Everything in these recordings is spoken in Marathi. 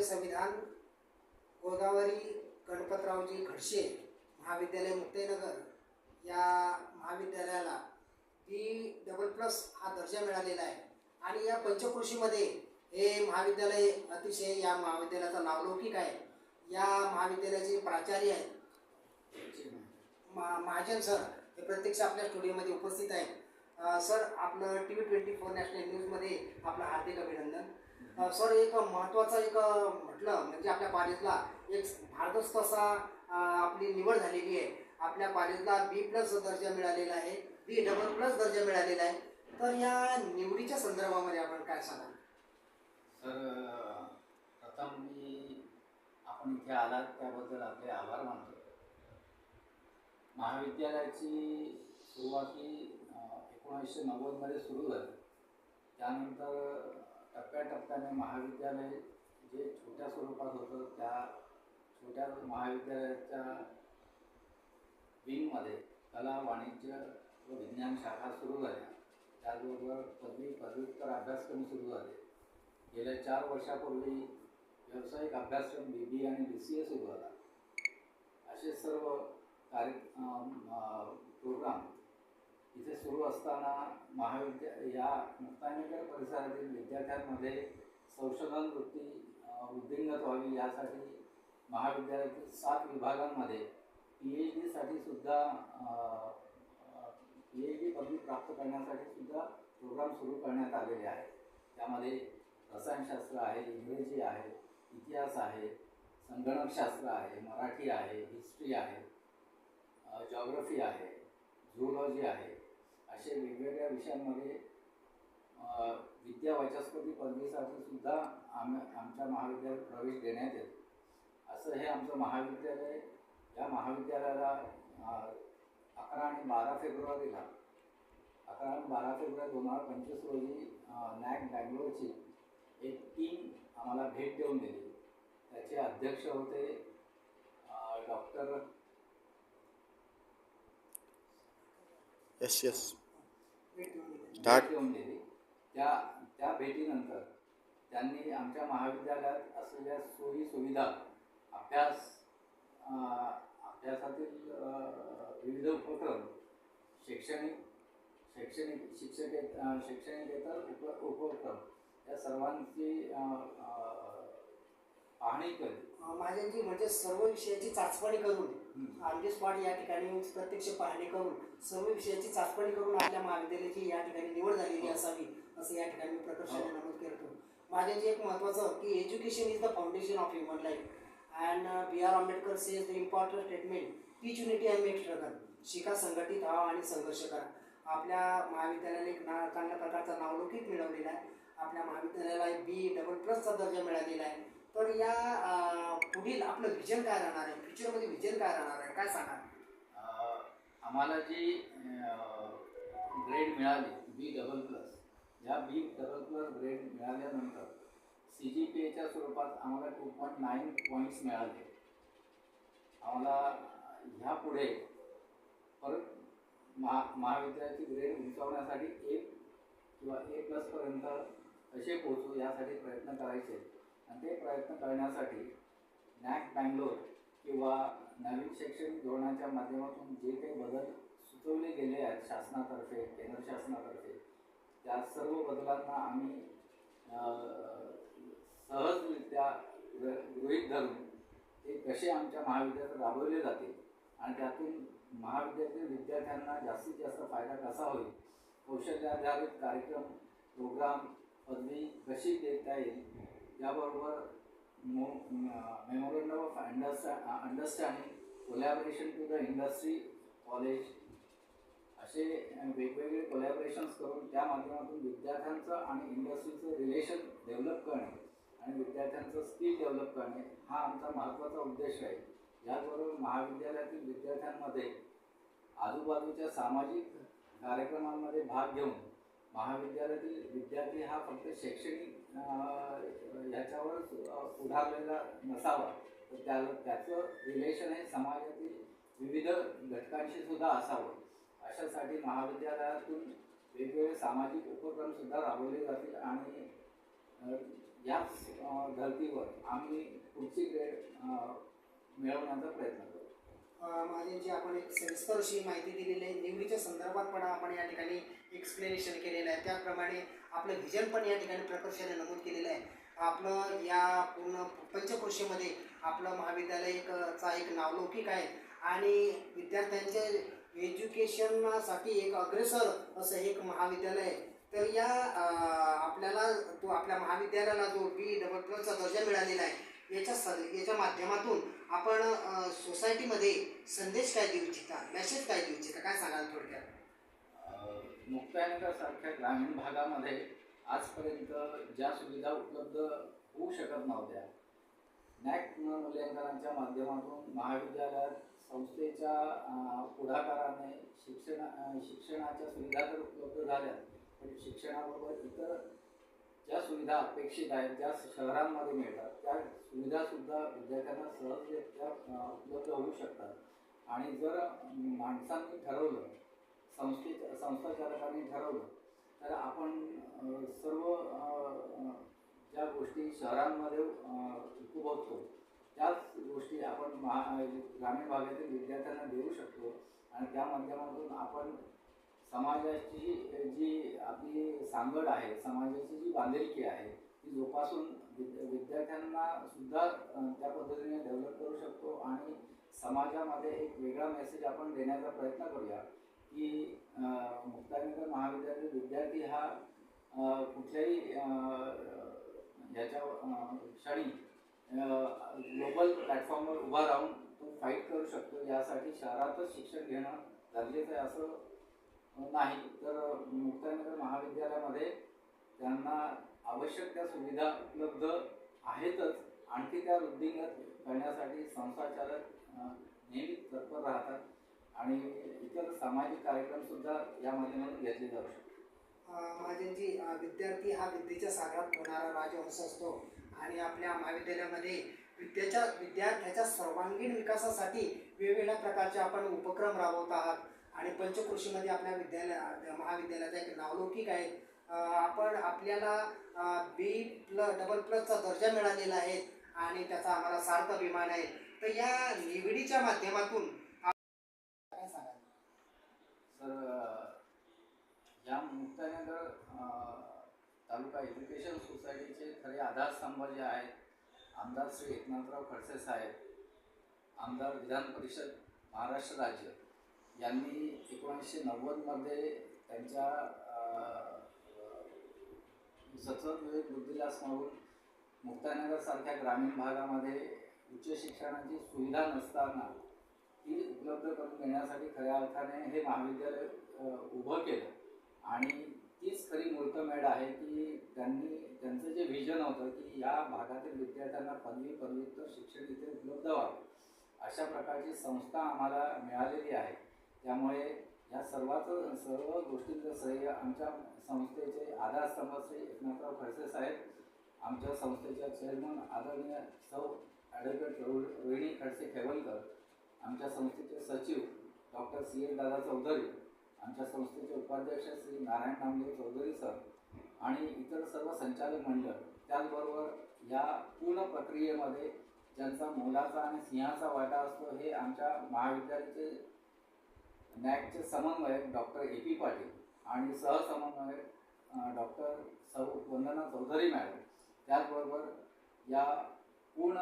भारताचे संविधान गोदावरी गणपतरावजी खडसे महाविद्यालय मुक्तेनगर या महाविद्यालयाला बी डबल प्लस हा दर्जा मिळालेला आहे. आणि या पंचकृषीमध्ये हे महाविद्यालय अतिशय या महाविद्यालयाचा नावलौकिक आहे. या महाविद्यालयाचे प्राचार्य आहेत. मा महाजन सर हे प्रत्यक्ष आपल्या स्टुडिओमध्ये उपस्थित आहेत. सर आपलं T V twenty four national न्यूजमध्ये आपलं हार्दिक अभिनंदन. सर एक महत्त्वाचं एक म्हटलं म्हणजे आपल्या कॉलेजला एक भारदस्त असा आपली निवड झालेली आहे. आपल्या कॉलेजला बी प्लस दर्जा मिळालेला आहे बी डबल प्लस दर्जा मिळालेला आहे. तर या निवडीच्या संदर्भामध्ये आपण काय सांगाल? सर प्रथम मी आपण इथे आलात त्याबद्दल आपले आभार मानतो. महाविद्यालयाची सुरुवात ही एकोणीसशे नव्वदमध्ये सुरू झाली. त्यानंतर टप्प्याटप्प्याने महाविद्यालय जे छोट्या स्वरूपात होतं त्या छोट्या महाविद्यालयाच्या विंगमध्ये कला वाणिज्य व विज्ञान शाखा सुरू झाल्या. त्याचबरोबर पदवी पदव्युत्तर अभ्यासक्रम सुरू झाले. गेल्या चार वर्षापूर्वी व्यावसायिक अभ्यासक्रम बी बी आणि बी सी ए सुरू झाला. असे सर्व कार्य प्रोग्राम इथे सुरू असताना महाविद्या या मुक्तानगर परिसरातील विद्यार्थ्यांमध्ये संशोधन वृत्ती वृद्धिंगत व्हावी यासाठी महाविद्यालयातील सात विभागांमध्ये पी एच डीसाठी सुद्धा पी एच डी पदवी प्राप्त करण्यासाठी सुद्धा प्रोग्राम सुरू करण्यात आलेले आहेत त्यामध्ये रसायनशास्त्र आहे इंग्रजी आहे इतिहास आहे संगणकशास्त्र आहे मराठी आहे हिस्ट्री आहे जॉग्रफी आहे झुओलॉजी आहे असे वेगवेगळ्या विषयांमध्ये विद्या वाचस्पती पदवीसाठी सुद्धा आम आमच्या महाविद्यालयात प्रवेश देण्यात येतो. असं हे आमचं महाविद्यालय या महाविद्यालयाला अकरा आणि बारा फेब्रुवारीला अकरा आणि बारा फेब्रुवारी दोन हजार पंचवीस रोजी नॅक बँगलोरची एक टीम आम्हाला भेट देऊन दिली. त्याचे अध्यक्ष होते डॉक्टर यस यस. स्टार्ट देऊन दिली त्या त्या भेटीनंतर त्यांनी आमच्या महाविद्यालयात असलेल्या सोयी सुविधा अभ्यास अभ्यासातील विविध उपक्रम शैक्षणिक शैक्षणिक शिक्षक शैक्षणिकेतर उप उपक्रम या सर्वांची पाहणी केली. महाजनजी म्हणजे सर्व विषयाची चाचपणी करून दी स्पॉट या ठिकाणी प्रत्यक्ष पाहणी करून सर्व विषयाची चाचपणी करून आपल्या महाविद्यालयाची या ठिकाणी निवड झालेली असावी असं या ठिकाणी मी प्रकर्षाने नमूद करतो. माझ्याचे एक महत्त्वाचं की education is the foundation of human life and B R Ambedkar says the important statement teach unity and make struggle शिका संघटित व्हा आणि संघर्ष करा. आपल्या महाविद्यालयाला एक ना चांगल्या प्रकारचा नावलौकिक मिळवलेला आहे. आपल्या महाविद्यालयाला बी डबल प्लसचा दर्जा मिळालेला आहे. तर या पुढील आपलं विजन काय राहणार आहे? फ्युचरमध्ये विजन काय राहणार आहे? काय सांगा आम्हाला जी ग्रेड मिळाली बी डबल प्लस या बी डबल प्लस ग्रेड मिळाल्यानंतर सी जी पी एच्या स्वरूपात आम्हाला टू पॉईंट नाईन पॉईंट्स मिळाले. आम्हाला ह्यापुढे परत महा महाविद्यालयाची ग्रेड उंचावण्यासाठी एक किंवा ए प्लसपर्यंत कसे पोहोचू यासाठी प्रयत्न करायचे. आणि ते प्रयत्न करण्यासाठी नॅक बँगलोर किंवा नवीन शैक्षणिक धोरणाच्या माध्यमातून जे काही बदल सुचवले गेले आहेत शासनातर्फे केंद्र शासनातर्फे त्या सर्व बदलांना आम्ही सहजरित्या गृहित धरून ते कसे आमच्या महाविद्यालयात राबवले जाते आणि त्यातून महाविद्यालयातील विद्यार्थ्यांना जास्तीत जास्त फायदा कसा होईल कौशल्याधारित कार्यक्रम प्रोग्राम पदवी कशी देता येईल याबरोबर mo memorandum of understa understanding collaboration to the industry college असे वेगवेगळे कोलॅबरेशन्स करून त्या माध्यमातून विद्यार्थ्यांचं आणि इंडस्ट्रीचं रिलेशन डेव्हलप करणे आणि विद्यार्थ्यांचं स्किल डेव्हलप करणे हा आमचा महत्त्वाचा उद्देश आहे. याचबरोबर महाविद्यालयातील विद्यार्थ्यांमध्ये आजूबाजूच्या सामाजिक कार्यक्रमांमध्ये भाग घेऊन महाविद्यालयातील विद्यार्थी हा फक्त शैक्षणिक अं, ह्याच्यावरच नसावा. तर त्या त्याचं रिलेशन हे समाजातील विविध घटकांशी सुद्धा असावं. अशासाठी महाविद्यालयातून वेगवेगळे सामाजिक उपक्रमसुद्धा राबवले जातील आणि याच धर्तीवर आम्ही पुढची ग्रेड मिळवण्याचा प्रयत्न करू. माझ्यांची आपण एक सविस्तर अशी माहिती दिलेली आहे निवडीच्या संदर्भात पण आपण या ठिकाणी एक्सप्लेनेशन केलेलं आहे. त्याप्रमाणे आपलं व्हिजन पण या ठिकाणी प्रकर्षाने नमूद केलेलं आहे. आपलं या पूर्ण पंचकृषीमध्ये आपलं महाविद्यालय एक चा एक नावलौकिक आहे आणि विद्यार्थ्यांच्या एज्युकेशनसाठी एक अग्रेसर असं एक महाविद्यालय आहे. तर या आपल्याला तो आपल्या महाविद्यालयाला जो बी डबल प्लसचा दर्जा मिळालेला आहे याच्या स याच्या माध्यमातून आपण सोसायटीमध्ये संदेश काय देऊ इच्छिता? मेसेज काय देऊ इच्छिता? काय सांगाल थोडक्यात? मुक्ताईनगर ग्रामीण भागामध्ये आजपर्यंत ज्या सुविधा उपलब्ध होऊ शकत नव्हत्या नॅक मूल्यांकनाच्या माध्यमातून महाविद्यालयात संस्थेच्या पुढाकाराने शिक्षण शिक्षणाच्या सुविधा तर उपलब्ध झाल्या पण शिक्षणाबरोबर इतर ज्या सुविधा अपेक्षित आहेत ज्या शहरांमध्ये मिळतात त्या सुविधासुद्धा विद्यार्थ्यांना सहजरित्या उपलब्ध होऊ शकतात. आणि जर माणसांनी ठरवलं संस्थे संस्थाचालकांनी ठरवलं तर आपण सर्व ज्या गोष्टी शहरांमध्ये उपभोगतो त्याच गोष्टी आपण महा ग्रामीण भागातील विद्यार्थ्यांना देऊ शकतो. आणि त्या माध्यमातून आपण समाजाची जी आपली सांगड आहे समाजाची जी बांधिलकी आहे ती जोपासून विद्या विद्यार्थ्यांना सुद्धा त्या पद्धतीने डेव्हलप करू शकतो आणि समाजामध्ये एक वेगळा मेसेज आपण देण्याचा प्रयत्न करूया की मुक्तानगर महाविद्यालय विद्यार्थी हा कुठल्याही ह्याच्या क्षणी ग्लोबल प्लॅटफॉर्मवर उभा राहून तो फाईट करू शकतो. यासाठी शहरातच शिक्षण घेणं गरजेचं आहे असं नाही तर मुक्ताईनगर महाविद्यालयामध्ये त्यांना आवश्यक त्या सुविधा उपलब्ध आहेतच. आणखी त्या वृद्धिंगत करण्यासाठी संस्थाचालक अ, नेहमी तत्पर राहतात. आणि इतर सामाजिक कार्यक्रमसुद्धा या माध्यमातून घेतले जाऊ शकतात. महाजनजी विद्यार्थी हा विद्येच्या सागरात होणारा राजहंस असतो. आणि आपल्या महाविद्यालयामध्ये विद्याच्या विद्यार्थ्याच्या सर्वांगीण विकासासाठी वेगवेगळ्या प्रकारचे आपण उपक्रम राबवत आहात. आणि पंचकृषीमध्ये आपल्या विद्यालया महाविद्यालयाचा एक नावलौकिक आहे. आपण आपल्याला बी प्ल डबल प्लसचा दर्जा मिळालेला आहे आणि त्याचा आम्हाला सार्थ अभिमान आहे. तर या निवडीच्या माध्यमातून आप- काय सांगाल? या मुक्तानगर तालुका एज्युकेशन सोसायटीचे खरे आधारस्तंभ जे आहेत आमदार श्री एकनाथराव खडसे साहेब आमदार विधान परिषद महाराष्ट्र राज्य. यांनी एकोणीसशे नव्वदमध्ये त्यांच्या सतत विवेक बुद्धीला स्मरून मुक्तानगरसारख्या ग्रामीण भागामध्ये उच्च शिक्षणाची सुविधा नसताना ती उपलब्ध करून देण्यासाठी खऱ्या अर्थाने हे महाविद्यालय उभं केलं. आणि तीच खरी मूर्तमेढ आहे की त्यांनी त्यांचं जे व्हिजन होतं की या भागातील विद्यार्थ्यांना पदवी पदव्युत्तर शिक्षण इथे उपलब्ध व्हावं. अशा प्रकारची संस्था आम्हाला मिळालेली आहे. त्यामुळे या सर्वाचं सर्व गोष्टींचं श्रेय आमच्या संस्थेचे आधारस्तंभ श्री एकनाथराव खडसे साहेब आमच्या संस्थेच्या चेअरमन आदरणीय सौ ॲडव्होकेट रोहिणी खडसे खेवलकर आमच्या संस्थेचे सचिव डॉक्टर सी एल दादा चौधरी आमच्या संस्थेचे उपाध्यक्ष श्री नारायण नामदेव चौधरी सर आणि इतर सर्व संचालक मंडळ. त्याचबरोबर या पूर्ण प्रक्रियेमध्ये ज्यांचा मोलाचा आणि सिंहाचा वाटा असतो हे आमच्या महाविद्यालयाचे नॅकचे समन्वयक डॉक्टर ए पी पाटील आणि सहसमन्वयक डॉक्टर सौ वंदना चौधरी मॅडम. त्याचबरोबर या पूर्ण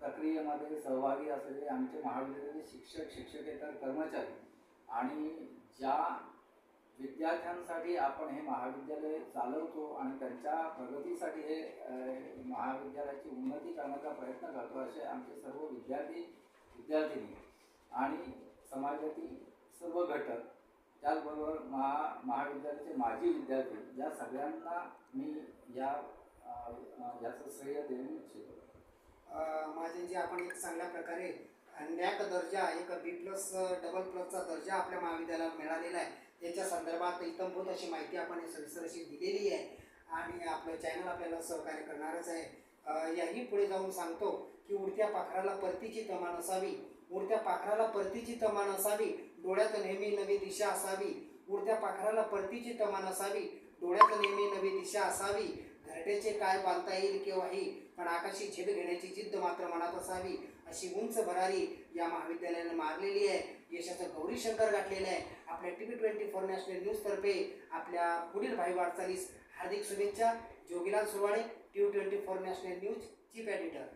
प्रक्रियेमध्ये सहभागी असलेले आमचे महाविद्यालयाचे शिक्षक शिक्षकेतर कर्मचारी आणि ज्या विद्यार्थ्यांसाठी आपण हे महाविद्यालय चालवतो आणि त्यांच्या प्रगतीसाठी हे महाविद्यालयाची उन्नती करण्याचा प्रयत्न करतो असे आमचे सर्व विद्यार्थी विद्यार्थिनी आणि समाजातील सर्व घटक त्याचबरोबर महा महाविद्यालयाचे माजी विद्यार्थी या सगळ्यांना मी या याचं श्रेय देऊ इच्छितो. माझे जे आपण एक चांगल्या प्रकारे नॅक दर्जा एक बी प्लस डबल प्लसचा दर्जा आपल्या महाविद्यालयाला मिळालेला आहे याच्या संदर्भात इतंभूत अशी माहिती आपण सविस्तर अशी दिलेली आहे आणि आपलं चॅनल आपल्याला सहकार्य करणारच आहे. याही पुढे जाऊन सांगतो की उडत्या पाखराला परतीची तमा नसावी उडत्या पाखराला परतीची तमा नसावी डोळ्यात नेहमी नवी दिशा असावी. उडत्या पाखराला परतीची तमा नसावी. डोळ्यात नेहमी नवी दिशा असावी. घरट्याचे काय बांधता येईल केव्हाही पण आकाशी झेप घेण्याची जिद्द मात्र मनात असावी. अशी उंच भरारी या महाविद्यालयाने मारलेली आहे. यशाचं गौरी शंकर गाठलेलं आहे. आपल्या T V twenty four national न्यूजतर्फे आपल्या पुढील भावी वाटचालीस हार्दिक शुभेच्छा. Jogilal Surwade T V twenty four national news chief editor.